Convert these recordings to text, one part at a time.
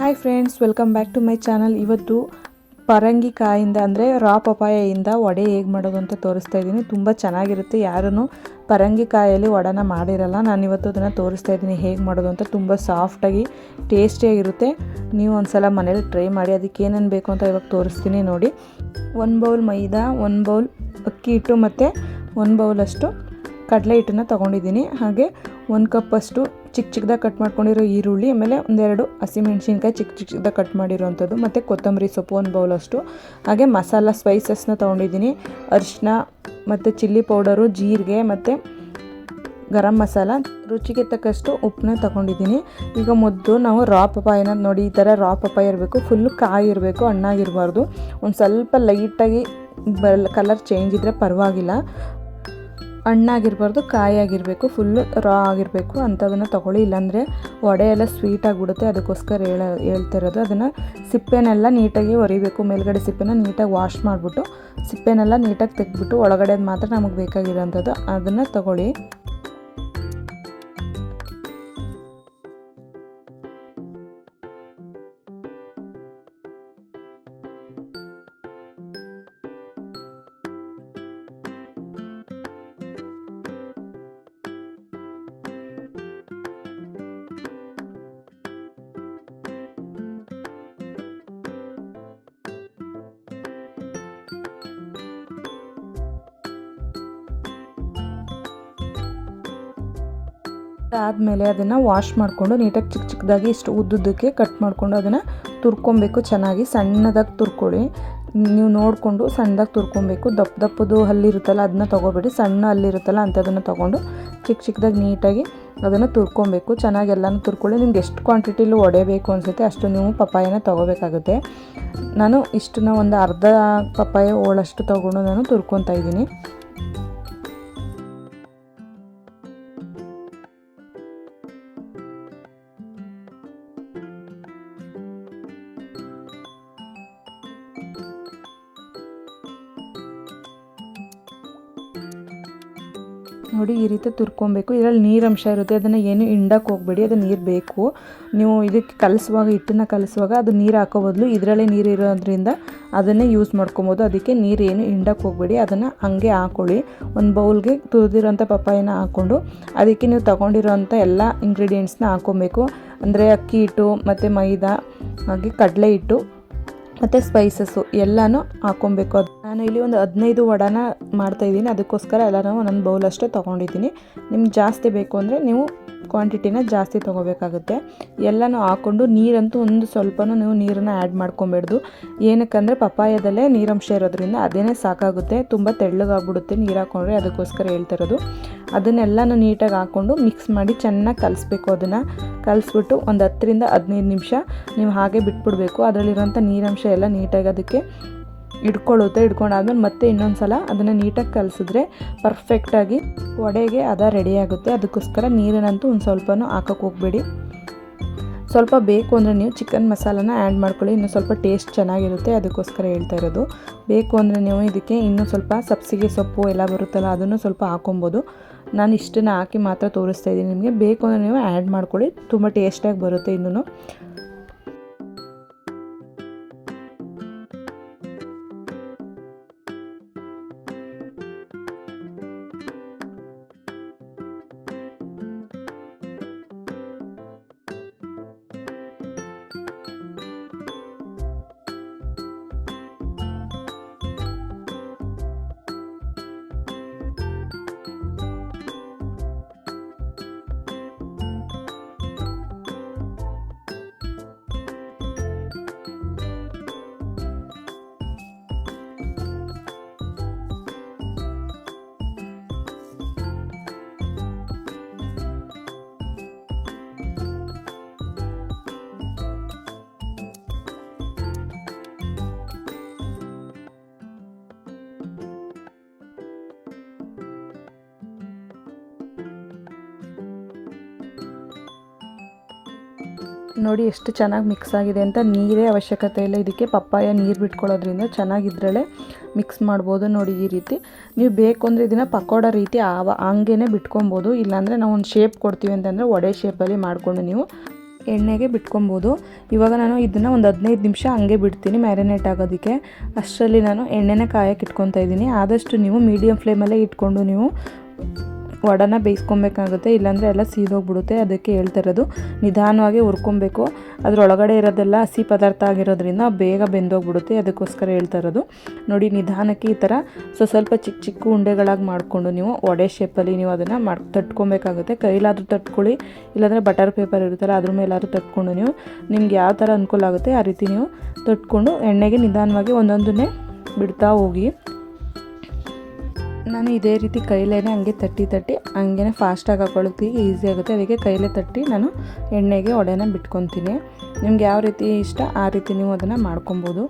Hi friends welcome back to my channel ಇವತ್ತು ಪರಂಗಿಕಾಯಿಂದ ಅಂದರೆ ರಾ ಪಪಾಯಿಂದ ವಡೆ ಹೇಗೆ ಮಾಡೋದು ಅಂತ ತೋರಿಸ್ತಾ ಇದ್ದೀನಿ ತುಂಬ ಚೆನ್ನಾಗಿರುತ್ತೆ. ಯಾರೂ ಪರಂಗಿಕಾಯಲ್ಲಿ ವಡನ ಮಾಡಿರಲ್ಲ. ನಾನು ಇವತ್ತು ಅದನ್ನು ತೋರಿಸ್ತಾ ಇದ್ದೀನಿ ಹೇಗೆ ಮಾಡೋದು ಅಂತ. ತುಂಬ ಸಾಫ್ಟಾಗಿ ಟೇಸ್ಟಿಯಾಗಿರುತ್ತೆ ನೀವು ಒಂದ್ಸಲ ಮನೇಲಿ ಟ್ರೈ ಮಾಡಿ, ಅದಕ್ಕೆ ಏನೇನು ಬೇಕು ಅಂತ ಇವಾಗ ತೋರಿಸ್ತೀನಿ ನೋಡಿ. ಒಂದು ಬೌಲ್ ಮೈದಾ, ಒಂದು ಬೌಲ್ ಅಕ್ಕಿ ಹಿಟ್ಟು ಮತ್ತು ಒಂದು ಬೌಲಷ್ಟು ಕಡಲೆ ಹಿಟ್ಟನ್ನು ತೊಗೊಂಡಿದ್ದೀನಿ. ಹಾಗೆ ಒಂದು ಕಪ್ಪಷ್ಟು ಚಿಕ್ಕ ಚಿಕ್ಕದಾಗಿ ಕಟ್ ಮಾಡ್ಕೊಂಡಿರೋ ಈರುಳ್ಳಿ, ಆಮೇಲೆ ಒಂದೆರಡು ಹಸಿಮೆಣ್ಸಿನ್ಕಾಯಿ ಚಿಕ್ಕ ಚಿಕ್ಕದಾಗಿ ಕಟ್ ಮಾಡಿರೋವಂಥದ್ದು ಮತ್ತು ಕೊತ್ತಂಬರಿ ಸೊಪ್ಪು ಒಂದು ಬೌಲಷ್ಟು ಹಾಗೆ ಮಸಾಲ ಸ್ಪೈಸಸ್ನ ತೊಗೊಂಡಿದ್ದೀನಿ. ಅರಿಶಿನ, ಮತ್ತು ಚಿಲ್ಲಿ ಪೌಡರು ಜೀರಿಗೆ, ಮತ್ತು ಗರಂ ಮಸಾಲ. ರುಚಿಗೆ ತಕ್ಕಷ್ಟು ಉಪ್ಪನ್ನ ತಗೊಂಡಿದ್ದೀನಿ. ಈಗ ಮೊದಲು ನಾವು ರಾ ಪಪಾಯನ ನೋಡಿ ಈ ಥರ ರಾ ಪಪಾಯ ಇರಬೇಕು ಫುಲ್ಲು ಕಾಯಿ ಇರಬೇಕು, ಹಣ್ಣಾಗಿರಬಾರ್ದು. ಒಂದು ಸ್ವಲ್ಪ ಲೈಟಾಗಿ ಬಲ್ ಕಲರ್ ಚೇಂಜ್ ಇದ್ದರೆ ಪರವಾಗಿಲ್ಲ. ಹಣ್ಣಾಗಿರ್ಬಾರ್ದು ಕಾಯಾಗಿರಬೇಕು ಫುಲ್ಲು ರಾ ಆಗಿರಬೇಕು ಅಂಥದನ್ನು ತೊಗೊಳ್ಳಿ. ಇಲ್ಲಾಂದರೆ ವಡೆ ಎಲ್ಲ ಸ್ವೀಟ್ ಆಗಿಬಿಡುತ್ತೆ. ಅದಕ್ಕೋಸ್ಕರ ಹೇಳ ಹೇಳ್ತಿರೋದು ಅದನ್ನು ಸಿಪ್ಪೆನೆಲ್ಲ ನೀಟಾಗಿ ಒರಿಬೇಕು. ಮೇಲ್ಗಡೆ ಸಿಪ್ಪೆನ ನೀಟಾಗಿ ವಾಶ್ ಮಾಡಿಬಿಟ್ಟು, ಸಿಪ್ಪೆನೆಲ್ಲ ನೀಟಾಗಿ ತೆಗೆದ್ಬಿಟ್ಟು, ಒಳಗಡೆ ಮಾತ್ರ ನಮಗೆ ಬೇಕಾಗಿರೋಂಥದ್ದು. ಅದನ್ನು ತಗೊಳ್ಳಿ. ಆದಮೇಲೆ ಅದನ್ನು ವಾಶ್ ಮಾಡಿಕೊಂಡು ನೀಟಾಗಿ ಚಿಕ್ಕ ಚಿಕ್ಕದಾಗಿ ಇಷ್ಟು ಉದ್ದುದ್ದಕ್ಕೆ ಕಟ್ ಮಾಡಿಕೊಂಡು ಅದನ್ನು ತುರ್ಕೊಬೇಕು. ಚೆನ್ನಾಗಿ ಸಣ್ಣದಾಗಿ ತುರ್ಕೊಳ್ಳಿ. ನೀವು ನೋಡಿಕೊಂಡು ಸಣ್ಣದಾಗಿ ತುರ್ಕೊಬೇಕು. ದಪ್ಪ ದಪ್ಪದು ಹಲ್ಲಿರುತ್ತಲ್ಲ ಅದನ್ನ ತೊಗೋಬೇಡಿ. ಸಣ್ಣ ಹಲ್ಲಿರುತ್ತಲ್ಲ, ಅಂಥದನ್ನು ತೊಗೊಂಡು ಚಿಕ್ಕ ಚಿಕ್ಕದಾಗಿ ನೀಟಾಗಿ ಅದನ್ನು ತುರ್ಕೊಬೇಕು. ಚೆನ್ನಾಗಿ ಎಲ್ಲನೂ ತುರ್ಕೊಳ್ಳಿ. ನಿಮ್ಗೆ ಎಷ್ಟು ಕ್ವಾಂಟಿಟಿಲಿ ಒಡೆಯಬೇಕು ಅನಿಸುತ್ತೆ, ಅಷ್ಟು ನೀವು ಪಪ್ಪಾಯನ ತೊಗೋಬೇಕಾಗುತ್ತೆ. ನಾನು ಇಷ್ಟನ್ನ ಒಂದು ಅರ್ಧ ಪಪ್ಪಾಯ ಓಳಷ್ಟು ತೊಗೊಂಡು ನಾನು ತುರ್ಕೊತಾ ಇದ್ದೀನಿ. ನೋಡಿ ಈ ರೀತಿ ತುರ್ಕೊಬೇಕು. ಇದರಲ್ಲಿ ನೀರಂಶ ಇರುತ್ತೆ. ಅದನ್ನು ಏನು ಹಿಂಡಕ್ಕೆ ಹೋಗಬೇಡಿ. ಅದು ನೀರು ಬೇಕು. ನೀವು ಇದಕ್ಕೆ ಕಲಿಸುವಾಗ, ಹಿಟ್ಟನ್ನು ಕಲಿಸುವಾಗ ಅದು ನೀರು ಹಾಕೋ ಬದಲು ಇದರಲ್ಲೇ ನೀರು ಇರೋದ್ರಿಂದ ಅದನ್ನೇ ಯೂಸ್ ಮಾಡ್ಕೊಬೋದು. ಅದಕ್ಕೆ ನೀರು ಏನು ಹಿಂಡಕ್ಕೆ ಹೋಗಬೇಡಿ. ಅದನ್ನು ಹಾಗೆ ಹಾಕ್ಕೊಳ್ಳಿ ಒಂದು ಬೌಲ್ಗೆ ತುರಿದಿರೋಂಥ ಪಪ್ಪಾಯನ ಹಾಕ್ಕೊಂಡು ಅದಕ್ಕೆ ನೀವು ತೊಗೊಂಡಿರೋಂಥ ಎಲ್ಲ ಇಂಗ್ರೀಡಿಯೆಂಟ್ಸ್ನ ಹಾಕ್ಕೊಬೇಕು. ಅಂದರೆ ಅಕ್ಕಿ ಹಿಟ್ಟು, ಮತ್ತು ಮೈದಾ, ಹಾಗೆ ಕಡಲೆ ಹಿಟ್ಟು. ಮತ್ತು ಸ್ಪೈಸಸ್ಸು ಎಲ್ಲನೂ ಹಾಕ್ಕೊಬೇಕು ಅದು ನಾನು ಇಲ್ಲಿ ಒಂದು ಹದಿನೈದು ವಡಾನ ಮಾಡ್ತಾಯಿದ್ದೀನಿ ಅದಕ್ಕೋಸ್ಕರ ಎಲ್ಲನೂ ಒಂದೊಂದು ಬೌಲಷ್ಟು ತೊಗೊಂಡಿದ್ದೀನಿ. ನಿಮ್ಗೆ ಜಾಸ್ತಿ ಬೇಕು ಅಂದರೆ ನೀವು ಕ್ವಾಂಟಿಟಿನ ಜಾಸ್ತಿ ತೊಗೋಬೇಕಾಗುತ್ತೆ. ಎಲ್ಲನೂ ಹಾಕ್ಕೊಂಡು ನೀರಂತೂ ಒಂದು ಸ್ವಲ್ಪನೂ ನೀವು ನೀರನ್ನು ಆ್ಯಡ್ ಮಾಡ್ಕೊಬೇಡ್ದು. ಏನಕ್ಕಂದರೆ ಪಪ್ಪಾಯದಲ್ಲೇ ನೀರಂಶ ಇರೋದ್ರಿಂದ ಅದೇನೇ ಸಾಕಾಗುತ್ತೆ. ತುಂಬ ತೆಳ್ಳಗಾಗ್ಬಿಡುತ್ತೆ ನೀರು ಹಾಕ್ಕೊಂಡ್ರೆ ಅದಕ್ಕೋಸ್ಕರ ಹೇಳ್ತಿರೋದು ಅದನ್ನೆಲ್ಲನೂ ನೀಟಾಗಿ ಹಾಕ್ಕೊಂಡು ಮಿಕ್ಸ್ ಮಾಡಿ ಚೆನ್ನಾಗಿ ಕಲಿಸ್ಬೇಕು ಅದನ್ನು. ಕಲಿಸ್ಬಿಟ್ಟು ಒಂದು ಹತ್ತರಿಂದ ಹದಿನೈದು ನಿಮಿಷ ನೀವು ಹಾಗೆ ಬಿಟ್ಬಿಡಬೇಕು. ಅದರಲ್ಲಿರೋಂಥ ನೀರಂಶ ಎಲ್ಲ ನೀಟಾಗಿ ಅದಕ್ಕೆ ಹಿಡ್ಕೊಳ್ಳುತ್ತೆ, ಹಿಡ್ಕೊಂಡಾದ್ಮೇಲೆ ಮತ್ತೆ ಇನ್ನೊಂದು ಸಲ ಅದನ್ನು ನೀಟಾಗಿ ಕಲಸಿದ್ರೆ ಪರ್ಫೆಕ್ಟಾಗಿ ವಡೆಗೆ ಅದ ರೆಡಿಯಾಗುತ್ತೆ ಅದಕ್ಕೋಸ್ಕರ ನೀರನ್ನಂತೂ ಒಂದು ಸ್ವಲ್ಪನೂ ಹಾಕೋಕೆ ಹೋಗಬೇಡಿ. ಸ್ವಲ್ಪ ಬೇಕು ಅಂದರೆ ನೀವು ಚಿಕನ್ ಮಸಾಲಾನ ಆ್ಯಡ್ ಮಾಡ್ಕೊಳ್ಳಿ. ಇನ್ನೂ ಸ್ವಲ್ಪ ಟೇಸ್ಟ್ ಚೆನ್ನಾಗಿರುತ್ತೆ, ಅದಕ್ಕೋಸ್ಕರ ಹೇಳ್ತಾ ಇರೋದು. ಬೇಕು ಅಂದರೆ ನೀವು ಇದಕ್ಕೆ ಇನ್ನೂ ಸ್ವಲ್ಪ ಸಬ್ಸಿಗೆ ಸೊಪ್ಪು ಎಲ್ಲ ಬರುತ್ತಲ್ಲ, ಅದನ್ನು ಸ್ವಲ್ಪ ಹಾಕೊಬೋದು ನಾನು ಇಷ್ಟನ್ನು ಹಾಕಿ ಮಾತ್ರ ತೋರಿಸ್ತಾ ಇದ್ದೀನಿ ನಿಮಗೆ. ಬೇಕು ಅಂದರೆ ನೀವು ಆ್ಯಡ್ ಮಾಡ್ಕೊಳ್ಳಿ. ತುಂಬ ಟೇಸ್ಟಾಗಿ ಬರುತ್ತೆ ಇನ್ನೂ ನೋಡಿ ಎಷ್ಟು ಚೆನ್ನಾಗಿ ಮಿಕ್ಸ್ ಆಗಿದೆ ಅಂತ ನೀರೇ ಅವಶ್ಯಕತೆ ಇಲ್ಲ. ಇದಕ್ಕೆ ಪಪ್ಪಾಯ ನೀರು ಬಿಟ್ಕೊಳ್ಳೋದ್ರಿಂದ ಚೆನ್ನಾಗಿದ್ರಲ್ಲೇ ಮಿಕ್ಸ್ ಮಾಡ್ಬೋದು ನೋಡಿ ಈ ರೀತಿ. ನೀವು ಬೇಕು ಅಂದರೆ ಇದನ್ನು ಪಕೋಡ ರೀತಿ ಆವ ಹಂಗೇ ಬಿಟ್ಕೊಬೋದು. ಇಲ್ಲಾಂದರೆ ನಾವು ಒಂದು ಶೇಪ್ ಕೊಡ್ತೀವಿ ಅಂತಂದರೆ ಒಡೆ ಶೇಪಲ್ಲಿ ಮಾಡಿಕೊಂಡು ನೀವು ಎಣ್ಣೆಗೆ ಬಿಟ್ಕೊಬೋದು. ಇವಾಗ ನಾನು ಇದನ್ನು ಒಂದು ಹದಿನೈದು ನಿಮಿಷ ಹಂಗೆ ಬಿಡ್ತೀನಿ ಮ್ಯಾರಿನೇಟ್ ಆಗೋದಕ್ಕೆ. ಅಷ್ಟರಲ್ಲಿ ನಾನು ಎಣ್ಣೆನೇ ಕಾಯಕ್ಕೆ ಇಟ್ಕೊತಾ ಇದ್ದೀನಿ. ಆದಷ್ಟು ನೀವು ಮೀಡಿಯಮ್ ಫ್ಲೇಮಲ್ಲೇ ಇಟ್ಕೊಂಡು ನೀವು ವಡನ ಬೇಯಿಸ್ಕೊಬೇಕಾಗುತ್ತೆ, ಇಲ್ಲಾಂದರೆ ಎಲ್ಲ ಸೀದೋಗ್ಬಿಡುತ್ತೆ. ಅದಕ್ಕೆ ಹೇಳ್ತಾ ಇರೋದು, ನಿಧಾನವಾಗಿ ಹುರ್ಕೊಬೇಕು. ಅದರೊಳಗಡೆ ಇರೋದೆಲ್ಲ ಹಸಿ ಪದಾರ್ಥ ಆಗಿರೋದ್ರಿಂದ ಬೇಗ ಬೆಂದೋಗ್ಬಿಡುತ್ತೆ. ಅದಕ್ಕೋಸ್ಕರ ಹೇಳ್ತಾ ಇರೋದು. ನೋಡಿ, ನಿಧಾನಕ್ಕೆ ಈ ಥರ ಸೊ ಸ್ವಲ್ಪ ಚಿಕ್ಕ ಚಿಕ್ಕ ಉಂಡೆಗಳಾಗಿ ಮಾಡಿಕೊಂಡು ನೀವು ವಡೆ ಶೇಪಲ್ಲಿ ನೀವು ಅದನ್ನು ಮಾಡಿ, ತಟ್ಕೊಬೇಕಾಗುತ್ತೆ. ಕೈಲಾದರೂ ತಟ್ಕೊಳ್ಳಿ, ಇಲ್ಲಾಂದರೆ ಬಟರ್ ಪೇಪರ್ ಇರುತ್ತಲ್ಲ, ಅದ್ರ ಮೇಲಾದರೂ ತಟ್ಕೊಂಡು ನೀವು, ನಿಮ್ಗೆ ಯಾವ ಥರ ಅನುಕೂಲ ಆಗುತ್ತೆ ಆ ರೀತಿ ನೀವು ತಟ್ಕೊಂಡು ಎಣ್ಣೆಗೆ ನಿಧಾನವಾಗಿ ಒಂದೊಂದನ್ನೇ ಬಿಡ್ತಾ ಹೋಗಿ. ನಾನು ಇದೇ ರೀತಿ ಕೈಲೇ ಹಂಗೆ ತಟ್ಟಿ ತಟ್ಟಿ ಹಂಗೆ ಫಾಸ್ಟಾಗಿ ಹಾಕೊಳ್ಳೋಕ್ಕೆ ಈಸಿ ಆಗುತ್ತೆ. ಅದಕ್ಕೆ ಕೈಲೇ ತಟ್ಟಿ ನಾನು ಎಣ್ಣೆಗೆ ಒಡೆನ ಬಿಟ್ಕೊತೀನಿ. ನಿಮ್ಗೆ ಯಾವ ರೀತಿ ಇಷ್ಟ ಆ ರೀತಿ ನೀವು ಅದನ್ನು ಮಾಡ್ಕೊಬೋದು.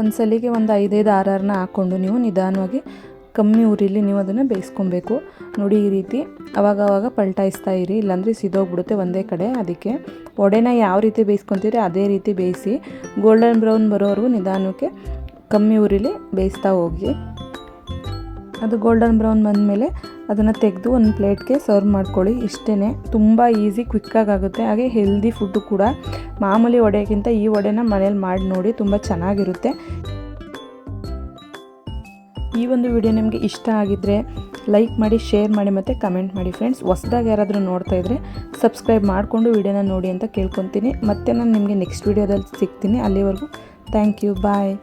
ಒಂದು ಸಲಿಗೆ ಒಂದು ಐದೈದು ಆರನ್ನ ಹಾಕ್ಕೊಂಡು ನೀವು ನಿಧಾನವಾಗಿ ಕಮ್ಮಿ ಉರಿಲಿ ನೀವು ಅದನ್ನು ಬೇಯಿಸ್ಕೊಬೇಕು. ನೋಡಿ ಈ ರೀತಿ ಅವಾಗವಾಗ ಅವಾಗ ಪಲ್ಟಾಯಿಸ್ತಾ ಇರಿ, ಇಲ್ಲಾಂದರೆ ಸಿದೋಗ್ಬಿಡುತ್ತೆ ಒಂದೇ ಕಡೆ. ಅದಕ್ಕೆ ವಡೆನ ಯಾವ ರೀತಿ ಬೇಯಿಸ್ಕೊತೀರಿ ಅದೇ ರೀತಿ ಬೇಯಿಸಿ ಗೋಲ್ಡನ್ ಬ್ರೌನ್ ಬರೋವರೆಗೂ ನಿಧಾನಕ್ಕೆ ಕಮ್ಮಿ ಉರಿಲಿ ಬೇಯಿಸ್ತಾ ಹೋಗಿ. ಅದು ಗೋಲ್ಡನ್ ಬ್ರೌನ್ ಬಂದಮೇಲೆ ಅದನ್ನು ತೆಗೆದು ಒಂದು ಪ್ಲೇಟ್ಗೆ ಸರ್ವ್ ಮಾಡ್ಕೊಳ್ಳಿ. ಇಷ್ಟೇ ತುಂಬ ಈಸಿ ಕ್ವಿಕ್ಕಾಗಿ ಆಗುತ್ತೆ. ಹಾಗೆ ಹೆಲ್ದಿ ಫುಡ್ಡು ಕೂಡ. ಮಾಮೂಲಿ ವಡೆಗಿಂತ ಈ ವಡೆನ ಮನೇಲಿ ಮಾಡಿ ನೋಡಿ ತುಂಬ ಚೆನ್ನಾಗಿರುತ್ತೆ. ಈ ಒಂದು ವಿಡಿಯೋ ನಿಮಗೆ ಇಷ್ಟ ಆಗಿದ್ದರೆ ಲೈಕ್ ಮಾಡಿ ಶೇರ್ ಮಾಡಿ ಮತ್ತು ಕಮೆಂಟ್ ಮಾಡಿ ಫ್ರೆಂಡ್ಸ್ ಹೊಸ್ದಾಗಿ ಯಾರಾದರೂ ನೋಡ್ತಾ ಇದ್ದರೆ ಸಬ್ಸ್ಕ್ರೈಬ್ ಮಾಡಿಕೊಂಡು ವಿಡಿಯೋನ ನೋಡಿ ಅಂತ ಕೇಳ್ಕೊತೀನಿ. ಮತ್ತೆ ನಾನು ನಿಮಗೆ ನೆಕ್ಸ್ಟ್ ವಿಡಿಯೋದಲ್ಲಿ ಸಿಗ್ತೀನಿ. ಅಲ್ಲಿವರೆಗೂ ಥ್ಯಾಂಕ್ ಯು ಬಾಯ್